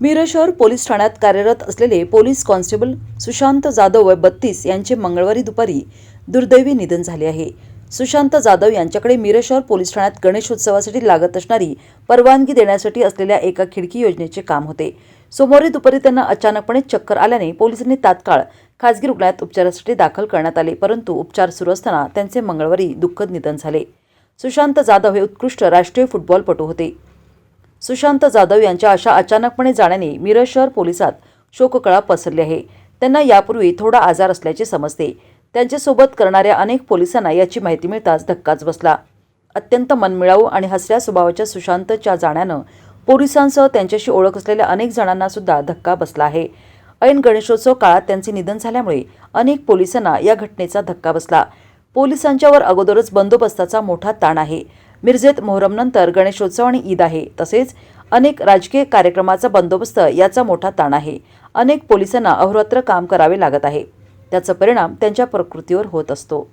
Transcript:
मिरज शहर पोलीस ठाण्यात कार्यरत असलेले पोलीस कॉन्स्टेबल सुशांत जाधव वय बत्तीस यांचे मंगळवारी दुपारी दुर्दैवी निधन झाले आहे. सुशांत जाधव यांच्याकडे मिरज शहर पोलीस ठाण्यात गणेशोत्सवासाठी लागत असणारी परवानगी देण्यासाठी असलेल्या एका खिडकी योजनेचे काम होते. सोमवारी दुपारी त्यांना अचानकपणे चक्कर आल्याने पोलिसांनी तात्काळ खासगी रुग्णालयात उपचारासाठी दाखल करण्यात आले परंतु उपचार सुरू असताना त्यांचे मंगळवारी दुःखद निधन झाले. सुशांत जाधव हे उत्कृष्ट राष्ट्रीय फुटबॉलपटू होते. सुशांत जाधव यांच्या अशा अचानकपणे जाण्याने मिरज शहर पोलिसात शोककळा पसरली आहे. त्यांना यापूर्वी थोडा आजार असल्याचे समजते. त्यांच्यासोबत करणाऱ्या अनेक पोलिसांना याची माहिती मिळताच धक्काच बसला. अत्यंत मनमिळावू आणि हसऱ्या स्वभावाच्या सुशांतच्या जाण्यानं पोलिसांसह त्यांच्याशी ओळख असलेल्या अनेक जणांना सुद्धा धक्का बसला आहे. ऐन गणेशोत्सव काळात त्यांचे निधन झाल्यामुळे अनेक पोलिसांना या घटनेचा धक्का बसला. पोलिसांच्यावर अगोदरच बंदोबस्ताचा मोठा ताण आहे. मिरजेत मोहरमनंतर गणेशोत्सव आणि ईद आहे. तसेच अनेक राजकीय कार्यक्रमाचा बंदोबस्त याचा मोठा ताण आहे. अनेक पोलिसांना अहोरात्र काम करावे लागत आहे. त्याचा परिणाम त्यांच्या प्रकृतीवर होत असतो.